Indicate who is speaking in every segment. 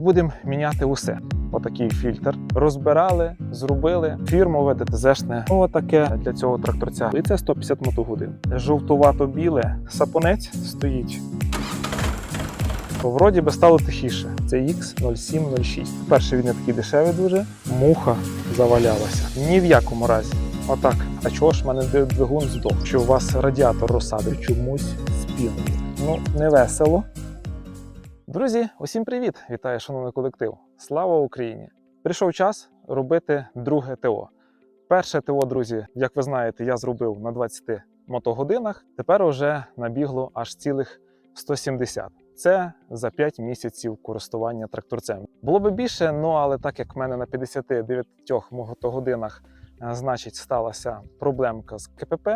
Speaker 1: Будемо міняти усе. Отакий фільтр. Розбирали, зробили фірмове ДТЗшне. Отаке для цього тракторця. І це 150 мотогодин. Жовтувато-біле сапонець стоїть. Вроді би стало тихіше. Це X0706. Перший він не такий дешевий дуже. Муха завалялася. Ні в якому разі. Отак. А чого ж в мене двигун здох? Що у вас радіатор розсадив чомусь спіною? Ну, не весело. Друзі, усім привіт! Вітаю, шановний колектив! Слава Україні! Прийшов час робити друге ТО. Перше ТО, друзі, як ви знаєте, я зробив на 20 мотогодинах. Тепер уже набігло аж цілих 170. Це за 5 місяців користування тракторцем. Було би більше, ну але так як в мене на 59 мотогодинах, е, значить, сталася проблемка з КПП,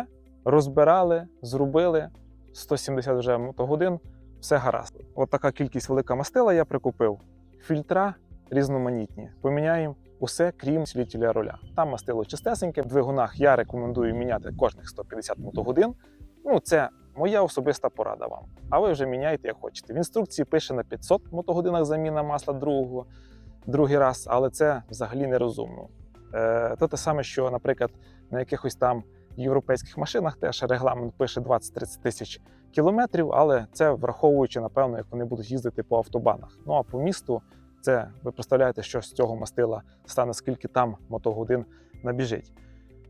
Speaker 1: розбирали, зробили 170 вже мотогодин, все гаразд. От така кількість велика мастила я прикупив. Фільтра різноманітні. Поміняємо усе, крім слітіля руля. Там мастило чистесеньке. В двигунах я рекомендую міняти кожних 150 мотогодин. Ну, це моя особиста порада вам. А ви вже міняйте, як хочете. В інструкції пише на 500 мотогодинах заміна масла другого, другий раз, але це взагалі нерозумно. Е, то те саме, що, наприклад, на якихось там європейських машинах теж регламент пише 20-30 тисяч кілометрів, але це враховуючи, напевно, як вони будуть їздити по автобанах. Ну а по місту це ви представляєте, що з цього мастила стане, скільки там мотогодин набіжить.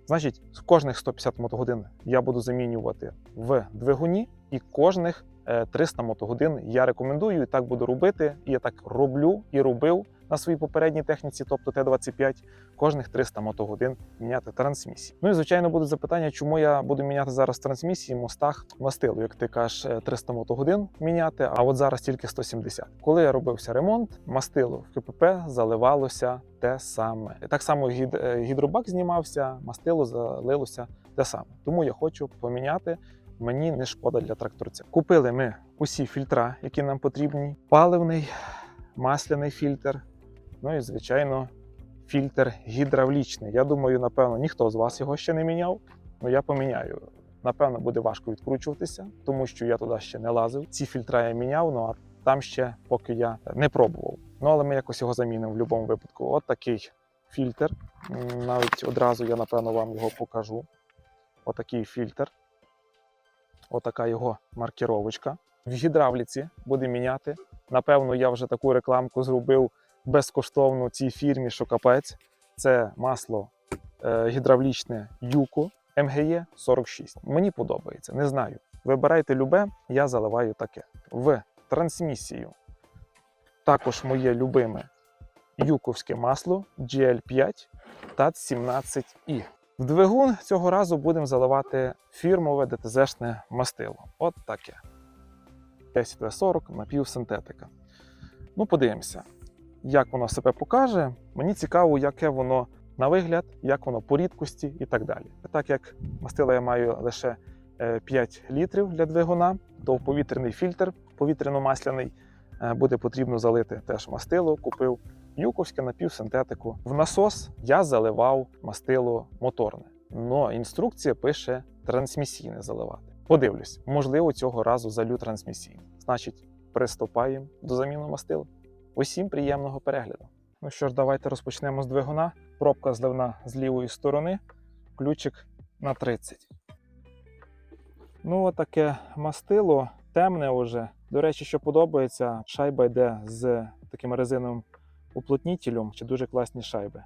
Speaker 1: Значить, кожних 150 мотогодин я буду замінювати в двигуні, і кожних е, 300 мотогодин я рекомендую і так буду робити. І я так роблю і робив на своїй попередній техніці, тобто Т-25, кожних 300 мотогодин міняти трансмісії. Ну і звичайно будуть запитання, чому я буду міняти зараз трансмісії, мостах, мастилу, як ти кажеш, е, 300 мотогодин міняти, а от зараз тільки 170. Коли я робився ремонт, мастило в КПП заливалося те саме. Так само гід- е, гідробак знімався, мастило залилося те саме. Тому я хочу поміняти. Мені не шкода для тракторця. Купили ми усі фільтра, які нам потрібні: паливний, масляний фільтр, ну і звичайно, фільтр гідравлічний. Я думаю, напевно, ніхто з вас його ще не міняв. Ну я поміняю. Напевно, буде важко відкручуватися, тому що я туди ще не лазив. Ці фільтра я міняв, ну а там ще поки я не пробував. Ну але ми якось його замінимо в будь-якому випадку. От такий фільтр. Навіть одразу я напевно вам його покажу. Отакий фільтр. Отака його маркіровочка. В гідравліці буде міняти. Напевно, я вже таку рекламку зробив безкоштовно цій фірмі, що капець. Це масло е, гідравлічне Юко МГЕ 46. Мені подобається, не знаю. Вибирайте любе, я заливаю таке. В трансмісію. Також моє любиме юковське масло GL5 TAT17i. В двигун цього разу будемо заливати фірмове ДТЗшне мастило. От таке. 10В40 напівсинтетика. Ну, подивимося, як воно себе покаже. Мені цікаво, яке воно на вигляд, як воно по рідкості і так далі. Так як мастила я маю лише е, 5 літрів для двигуна, то повітряний фільтр повітряно-масляний е, буде потрібно залити теж мастило. Купив юковське напівсинтетику. В насос я заливав мастило моторне. Но інструкція пише трансмісійне заливати. Подивлюсь, можливо, цього разу залю трансмісійне. Значить, приступаємо до заміни мастил. Усім приємного перегляду. Ну що ж, давайте розпочнемо з двигуна. Пробка зливна з лівої сторони, ключик на 30. Ну, отаке мастило, темне уже. До речі, що подобається, шайба йде з таким резиновим уплотнітелем, чи дуже класні шайби.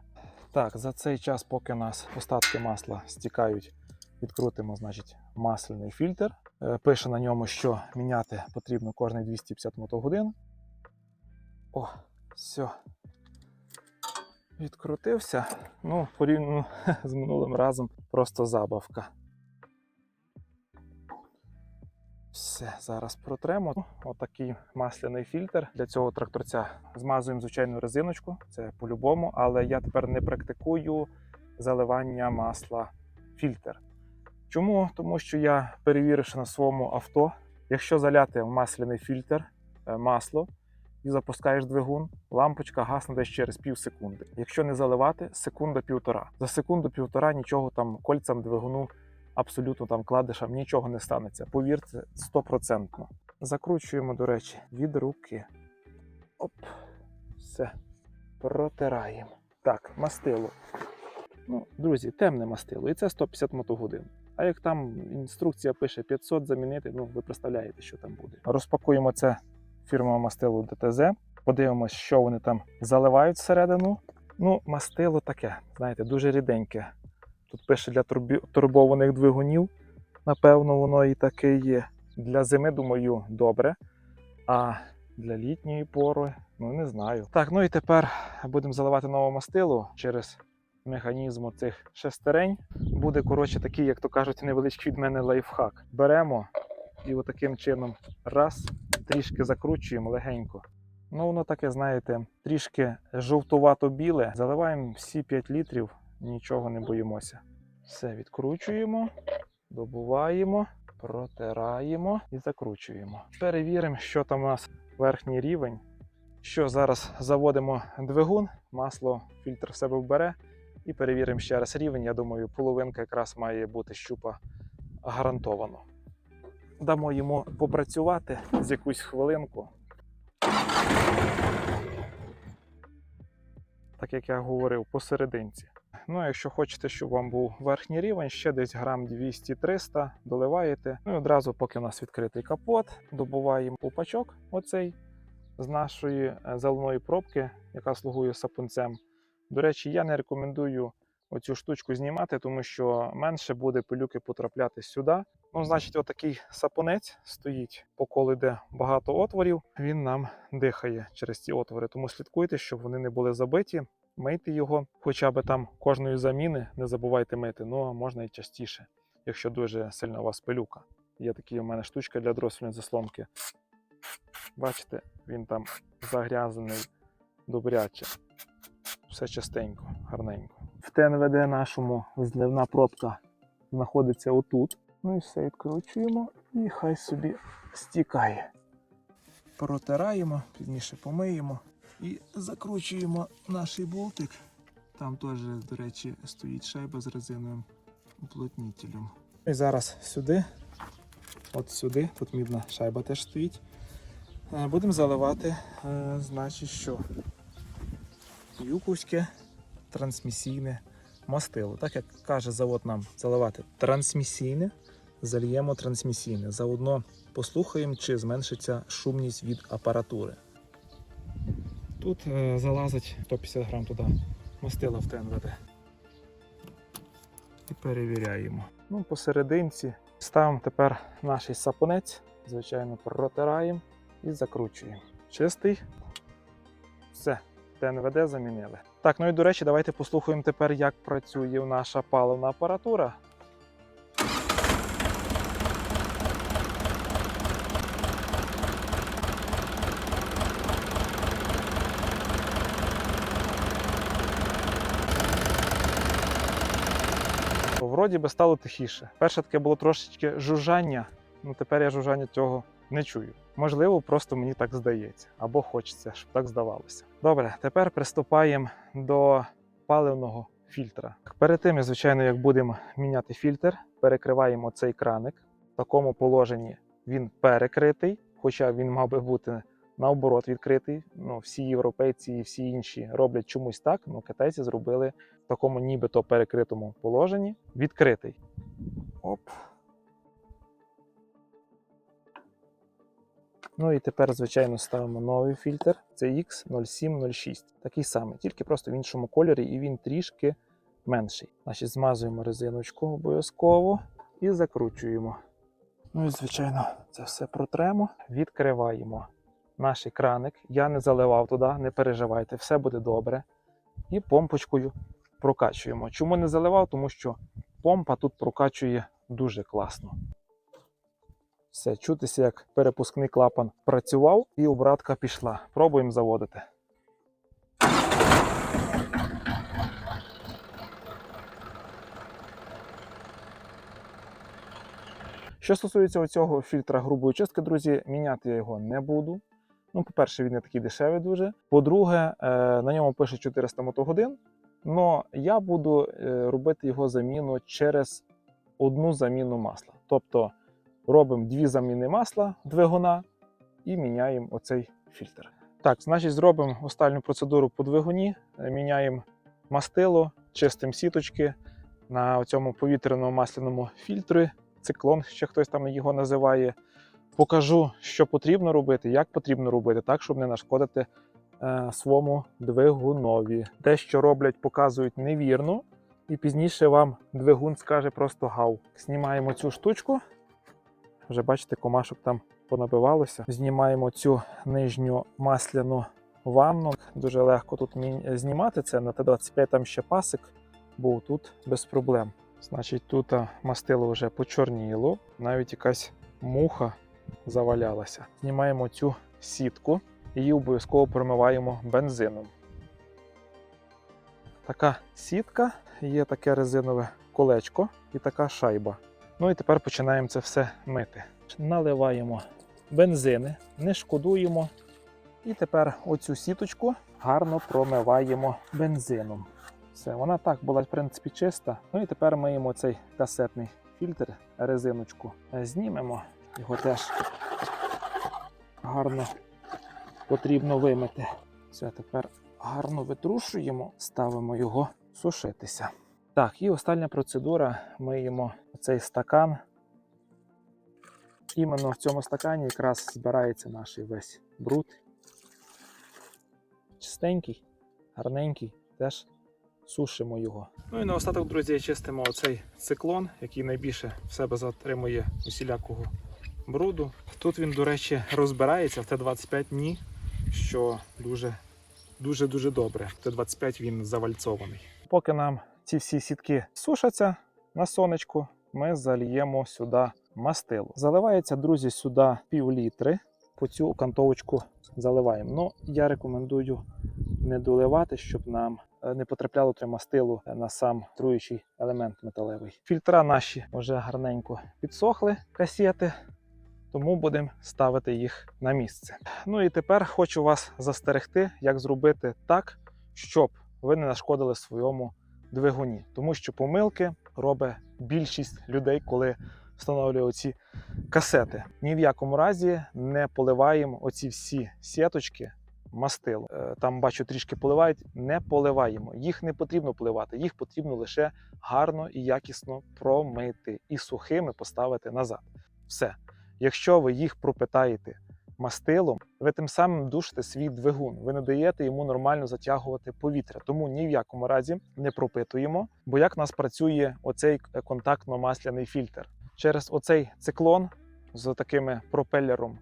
Speaker 1: Так, за цей час, поки нас остатки масла стікають, відкрутимо, значить, масляний фільтр. Е, Пише на ньому, що міняти потрібно кожні 250 мотогодин. О, все. Відкрутився. Ну, порівняно з минулим разом просто забавка. Все, зараз протремо. Отакий масляний фільтр. Для цього тракторця змазуємо звичайну резиночку, це по-любому, але я тепер не практикую заливання масла фільтр. Чому? Тому що я перевірив що на своєму авто, якщо заляти в масляний фільтр е, масло і запускаєш двигун, лампочка гасне десь через пів секунди. Якщо не заливати, секунда півтора. За секунду півтора нічого там кольцям двигуну абсолютно там кладишам нічого не станеться. Повірте, стопроцентно. Закручуємо, до речі, від руки. Оп. Все. Протираємо. Так, мастило. Ну, друзі, темне мастило, і це 150 мотогодин. А як там інструкція пише 500 замінити, ну ви представляєте, що там буде. Розпакуємо це фірмове мастило ДТЗ, подивимось, що вони там заливають всередину. Ну, мастило таке, знаєте, дуже ріденьке. Тут пише для турбованих двигунів. Напевно, воно і таке є. Для зими, думаю, добре. А для літньої пори, ну не знаю. Так, ну і тепер будемо заливати нове мастило через механізм цих шестерень. Буде, коротше, такий, як то кажуть, невеличкий від мене лайфхак. Беремо і отаким чином раз, трішки закручуємо легенько. Ну, воно таке, знаєте, трішки жовтувато-біле. Заливаємо всі 5 літрів, нічого не боїмося. Все відкручуємо, добуваємо, протираємо і закручуємо. Перевіримо, що там у нас верхній рівень. Що зараз заводимо двигун, масло фільтр в себе вбере і перевіримо ще раз рівень. Я думаю, половинка якраз має бути щупа гарантовано. Дамо йому попрацювати з якусь хвилинку. Так як я говорив, посерединці. Ну, якщо хочете, щоб вам був верхній рівень, ще десь грам 200-300 доливаєте. Ну і одразу, поки у нас відкритий капот, добуваємо пупачок оцей з нашої е, заливної пробки, яка слугує сапунцем. До речі, я не рекомендую оцю штучку знімати, тому що менше буде пилюки потрапляти сюди. Ну, значить, отакий сапунець стоїть по колу, де багато отворів. Він нам дихає через ці отвори. Тому слідкуйте, щоб вони не були забиті. Мийте його, хоча б там кожної заміни не забувайте мити. Ну а можна і частіше, якщо дуже сильна у вас пилюка. Є такі у мене штучка для дросльної заслонки. Бачите, він там загрязаний добряче. Все частенько, гарненько. В ТНВД нашому зливна пробка знаходиться отут. Ну і все відкручуємо і хай собі стікає. Протираємо, пізніше помиємо і закручуємо наш болтик. Там теж, до речі, стоїть шайба з резиновим уплотнітелем. І зараз сюди, от сюди, тут мідна шайба теж стоїть. Е, Будемо заливати, е, значить, що юковське трансмісійне мастило. Так як каже завод нам заливати трансмісійне, зальємо трансмісійне. Заодно послухаємо, чи зменшиться шумність від апаратури. Тут е, залазить 150 грам туди мастила в ТНВД. І перевіряємо. Ну, посерединці ставимо тепер наш сапунець, звичайно, протираємо і закручуємо. Чистий. Все, ТНВД замінили. Так, ну і до речі, давайте послухаємо тепер, як працює наша паливна апаратура. Вроді би стало тихіше. Перше таке було трошечки жужжання, ну тепер я жужжання цього не чую. Можливо, просто мені так здається, або хочеться, щоб так здавалося. Добре, тепер приступаємо до паливного фільтра. Перед тим, звичайно, як будемо міняти фільтр, перекриваємо цей краник. В такому положенні він перекритий, хоча він мав би бути наоборот відкритий. Ну, всі європейці і всі інші роблять чомусь так. Ну, китайці зробили в такому нібито перекритому положенні відкритий. Оп. Ну і тепер, звичайно, ставимо новий фільтр. Це X0706. Такий самий, тільки просто в іншому кольорі, і він трішки менший. Значить, змазуємо резиночку обов'язково і закручуємо. Ну і, звичайно, це все протремо, відкриваємо наш краник. Я не заливав туди, не переживайте, все буде добре. І помпочкою прокачуємо. Чому не заливав? Тому що помпа тут прокачує дуже класно. Все, чутися, як перепускний клапан працював і обратка пішла. Пробуємо заводити. Що стосується оцього фільтра грубої чистки, друзі, міняти я його не буду. Ну, по-перше, він не такий дешевий дуже. По-друге, е, на ньому пише 400 мотогодин. але я буду е, робити його заміну через одну заміну масла. Тобто робимо дві заміни масла двигуна і міняємо оцей фільтр. Так, значить, зробимо останню процедуру по двигуні, Е, міняємо мастило, чистимо сіточки на цьому повітряному масляному фільтрі. Циклон, ще хтось там його називає. Покажу, що потрібно робити, як потрібно робити, так, щоб не нашкодити е, своєму двигунові. Те, що роблять, показують невірно, і пізніше вам двигун скаже просто гав. Знімаємо цю штучку. Вже бачите, комашок там понабивалося. Знімаємо цю нижню масляну ванну. Дуже легко тут знімати це. На Т-25 там ще пасик був тут без проблем. Значить, тут мастило вже почорніло, навіть якась муха завалялася. Знімаємо цю сітку, її обов'язково промиваємо бензином. Така сітка, є таке резинове колечко і така шайба. Ну і тепер починаємо це все мити. Наливаємо бензини, не шкодуємо. І тепер оцю сіточку гарно промиваємо бензином. Все, вона так була, в принципі, чиста. Ну і тепер миємо цей касетний фільтр, резиночку. Знімемо його теж гарно потрібно вимити. Все, тепер гарно витрушуємо, ставимо його сушитися. Так, і остання процедура. Миємо цей стакан. Іменно в цьому стакані якраз збирається наш весь бруд. Чистенький, гарненький, теж сушимо його. Ну і наостаток, друзі, чистимо оцей циклон, який найбільше в себе затримує усілякого бруду. Тут він, до речі, розбирається в Т-25 ні, що дуже дуже дуже добре. В Т-25 він завальцований. Поки нам ці всі сітки сушаться на сонечку, ми зальємо сюди мастило. Заливається, друзі, сюди пів літри. По цю окантовочку заливаємо. Ну, я рекомендую не доливати, щоб нам е, не потрапляло те мастило на сам труючий елемент металевий. Фільтра наші вже гарненько підсохли касети, тому будемо ставити їх на місце. Ну і тепер хочу вас застерегти, як зробити так, щоб ви не нашкодили своєму двигуні, тому що помилки робить більшість людей, коли встановлює оці касети. Ні в якому разі не поливаємо оці всі сіточки мастило. Е, Там бачу трішки поливають. Не поливаємо. Їх не потрібно поливати, їх потрібно лише гарно і якісно промити і сухими поставити назад. Все. Якщо ви їх пропитаєте мастилом, ви тим самим душите свій двигун. Ви не даєте йому нормально затягувати повітря. Тому ні в якому разі не пропитуємо. Бо як в нас працює оцей контактно-масляний фільтр? Через оцей циклон з такими пропелером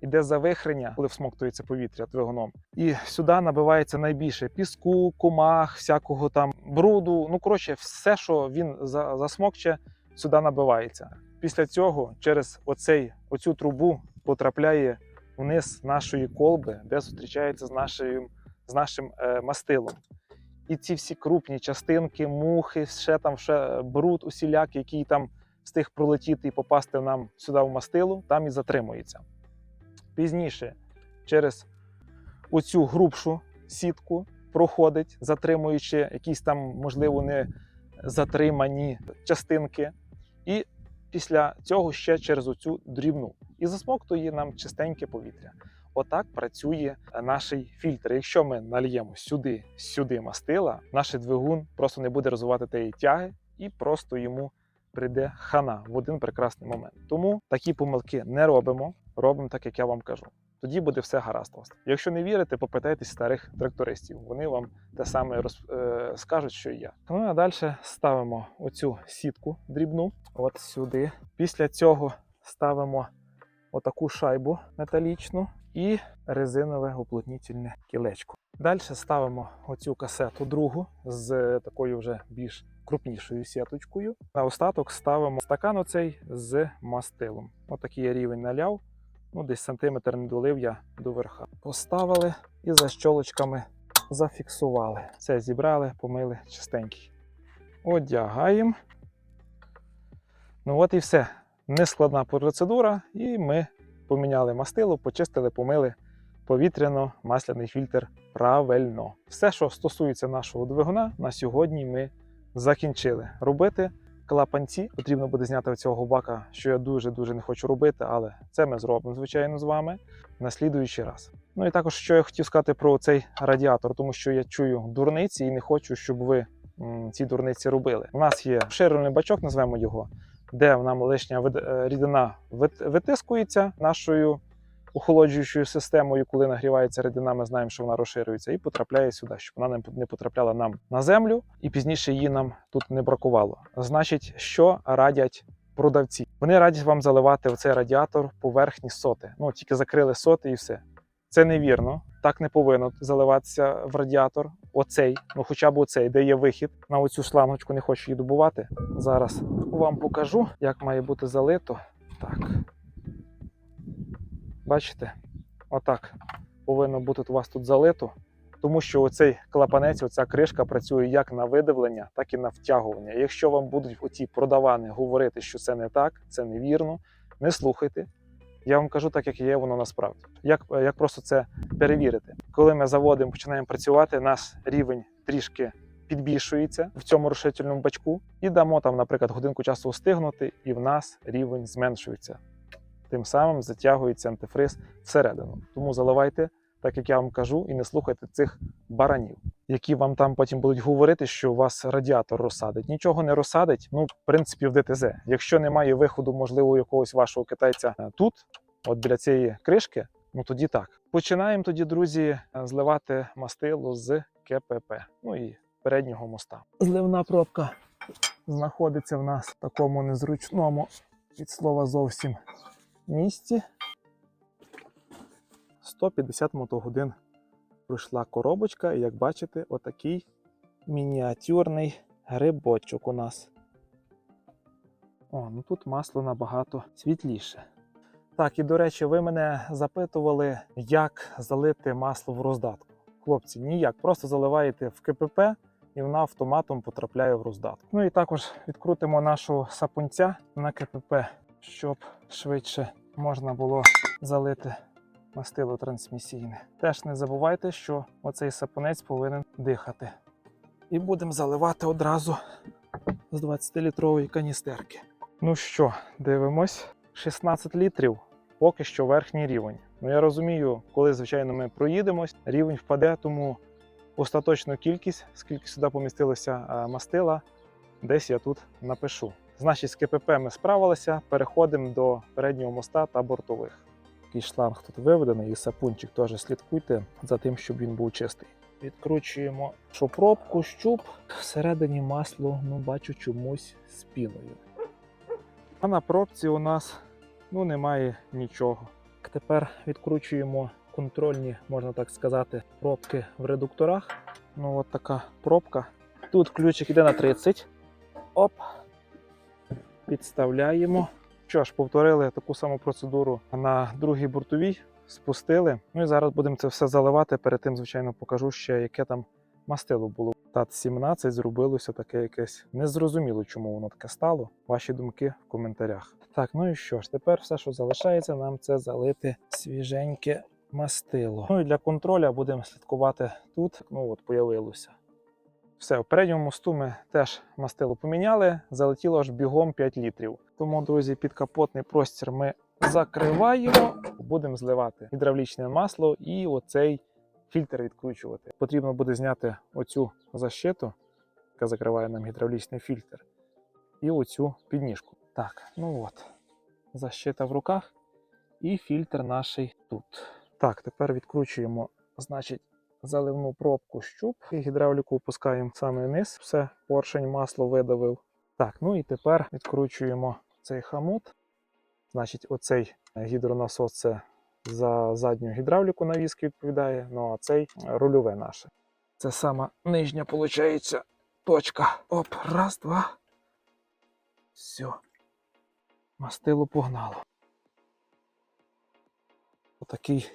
Speaker 1: іде завихрення, коли всмоктується повітря двигуном. І сюди набивається найбільше піску, комах, всякого там бруду. Ну коротше, все, що він засмокче, сюди набивається. Після цього через оцей, оцю трубу потрапляє вниз нашої колби, де зустрічається з нашим, з нашим е, мастилом. І ці всі крупні частинки, мухи, ще там ще бруд усілякий, який там встиг пролетіти і попасти нам сюди в мастило, там і затримується. Пізніше через оцю грубшу сітку проходить, затримуючи якісь там, можливо, не затримані частинки. І після цього ще через оцю дрібну. І засмоктує нам чистеньке повітря. Отак працює наш фільтр. Якщо ми нальємо сюди, сюди мастила, наш двигун просто не буде розвивати тієї тяги і просто йому прийде хана в один прекрасний момент. Тому такі помилки не робимо, робимо так, як я вам кажу. Тоді буде все гаразд. вас. Якщо не вірите, попитайтесь старих трактористів. Вони вам те саме роз, е, скажуть, що і я. Ну а далі ставимо оцю сітку дрібну, от сюди. Після цього ставимо отаку шайбу металічну і резинове уплотнітельне кілечко. Далі ставимо оцю касету другу з такою вже більш крупнішою сіточкою. На остаток ставимо стакан оцей з мастилом. Отакий я рівень наляв. Ну, десь сантиметр не долив я до верха. Поставили і за щолочками зафіксували. Все зібрали, помили чистенький. Одягаємо. Ну от і все. Нескладна процедура, і ми поміняли мастило, почистили, помили повітряно-масляний фільтр правильно. Все, що стосується нашого двигуна, на сьогодні ми закінчили робити. Клапанці. Потрібно буде зняти цього бака, що я дуже дуже не хочу робити, але це ми зробимо, звичайно, з вами на слідуючий раз. Ну і також, що я хотів сказати про цей радіатор, тому що я чую дурниці і не хочу, щоб ви ці дурниці робили. У нас є ширений бачок, назвемо його, де нам лишня е, рідина вит- витискується нашою охолоджуючою системою, коли нагрівається рідина, ми знаємо, що вона розширюється, і потрапляє сюди, щоб вона не- потрапляла нам на землю, і пізніше її нам тут не бракувало. Значить, що радять продавці? Вони радять вам заливати в цей радіатор поверхні соти. Ну тільки закрили соти і все. Це невірно. Так не повинно заливатися в радіатор. Оцей, ну хоча б оцей, де є вихід на оцю шлангочку, не хочу її добувати. Зараз вам покажу, як має бути залито. Так. Бачите? Отак повинно бути у вас тут залито, тому що оцей клапанець, оця кришка працює як на видавлення, так і на втягування. Якщо вам будуть оті продавани говорити, що це не так, це невірно, не слухайте. Я вам кажу так, як є воно насправді. Як, як просто це перевірити? Коли ми заводимо, починаємо працювати, наш рівень трішки підбільшується в цьому розширительному бачку, і дамо там, наприклад, годинку часу встигнути, і в нас рівень зменшується. Тим самим затягується антифриз всередину. Тому заливайте, так як я вам кажу, і не слухайте цих баранів, які вам там потім будуть говорити, що у вас радіатор розсадить. Нічого не розсадить. Ну, в принципі, в ДТЗ. Якщо немає виходу, можливо, якогось вашого китайця е, тут, от біля цієї кришки, ну тоді так. Починаємо тоді, друзі, е, зливати мастило з КПП. Ну і переднього моста. Зливна пробка знаходиться в нас в такому незручному від слова зовсім місці. 150 мотогодин пройшла коробочка, і як бачите, отакий мініатюрний грибочок у нас. О, ну тут масло набагато світліше. Так, і до речі, ви мене запитували, як залити масло в роздатку. Хлопці, ніяк, просто заливаєте в КПП і вона автоматом потрапляє в роздатку. Ну і також відкрутимо нашого сапунця на КПП, щоб швидше можна було залити мастило трансмісійне. Теж не забувайте, що оцей сапунець повинен дихати. І будемо заливати одразу з 20-літрової каністерки. Ну що, дивимось. 16 літрів поки що верхній рівень. Ну я розумію, коли звичайно ми проїдемось, рівень впаде, тому остаточну кількість, скільки сюди помістилося мастила, десь я тут напишу. Значить, з КПП ми справилися, переходимо до переднього моста та бортових. Такий шланг тут виведений, і сапунчик теж слідкуйте за тим, щоб він був чистий. Відкручуємо шопробку, щуп. Всередині масло, ну бачу чомусь з піною. А на пробці у нас ну, немає нічого. Тепер відкручуємо контрольні, можна так сказати, пробки в редукторах. Ну, от така пробка. Тут ключик йде на 30. Оп. Підставляємо. Що ж, повторили таку саму процедуру на другій бортовій, спустили. Ну і зараз будемо це все заливати. Перед тим, звичайно, покажу ще, яке там мастило було. Тат 17 зробилося таке якесь незрозуміло, чому воно таке стало. Ваші думки в коментарях. Так, ну і що ж, тепер все, що залишається, нам це залити свіженьке мастило. Ну і для контроля будемо слідкувати тут. Ну от появилося. Все, в передньому мосту ми теж мастило поміняли, залетіло аж бігом 5 літрів. Тому, друзі, підкапотний простір ми закриваємо, будемо зливати гідравлічне масло і оцей фільтр відкручувати. Потрібно буде зняти оцю защиту, яка закриває нам гідравлічний фільтр, і оцю підніжку. Так, ну от, защита в руках, і фільтр наш тут. Так, тепер відкручуємо, значить, заливну пробку щуп і гідравліку опускаємо в самий низ. Все, поршень масло видавив. Так, ну і тепер відкручуємо цей хамут. Значить, оцей гідронасос це за задню гідравліку навіски відповідає, ну а цей рульове наше. Це сама нижня, виходить, точка. Оп, раз, два. Все. Мастило погнало. Отакий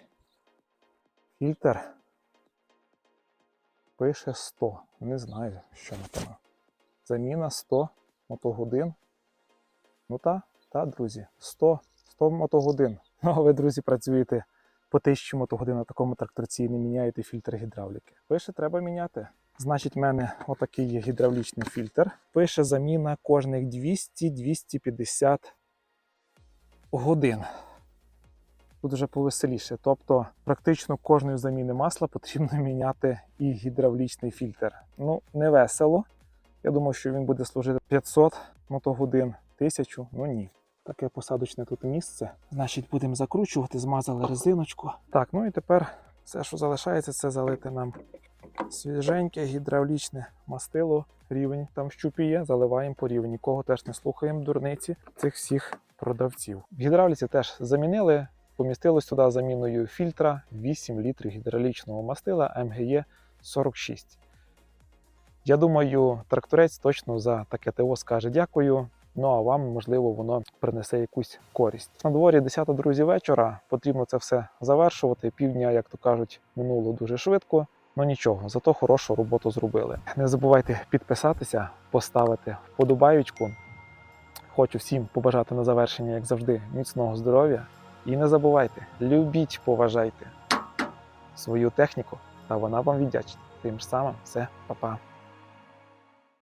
Speaker 1: фільтр пише 100. Не знаю, що напевно. Заміна 100 мотогодин. Ну та, та, друзі, 100, 100 мотогодин. Ну, а ви, друзі, працюєте по 1000 мотогодин на такому тракторці і не міняєте фільтр гідравліки. Пише, треба міняти. Значить, в мене отакий є гідравлічний фільтр. Пише заміна кожних 200-250 годин. Тут вже повеселіше. Тобто, практично кожної заміни масла потрібно міняти і гідравлічний фільтр. Ну, не весело. Я думаю, що він буде служити 500 мотогодин, 1000, ну ні. Таке посадочне тут місце. Значить, будемо закручувати, змазали резиночку. Так, ну і тепер все, що залишається, це залити нам свіженьке гідравлічне мастило. Рівень там в щупі заливаємо по рівні. Нікого теж не слухаємо дурниці цих всіх продавців. В гідравліці теж замінили. Помістилось туди заміною фільтра 8 літрів гідравлічного мастила МГЄ 46. Я думаю, тракторець точно за таке ТО скаже дякую. Ну а вам, можливо, воно принесе якусь користь. На дворі 10 друзі вечора. Потрібно це все завершувати. Півдня, як то кажуть, минуло дуже швидко. Ну нічого, зато хорошу роботу зробили. Не забувайте підписатися, поставити вподобаючку. Хочу всім побажати на завершення, як завжди, міцного здоров'я. І не забувайте, любіть, поважайте свою техніку, та вона вам віддячить. Тим ж самим все, па-па.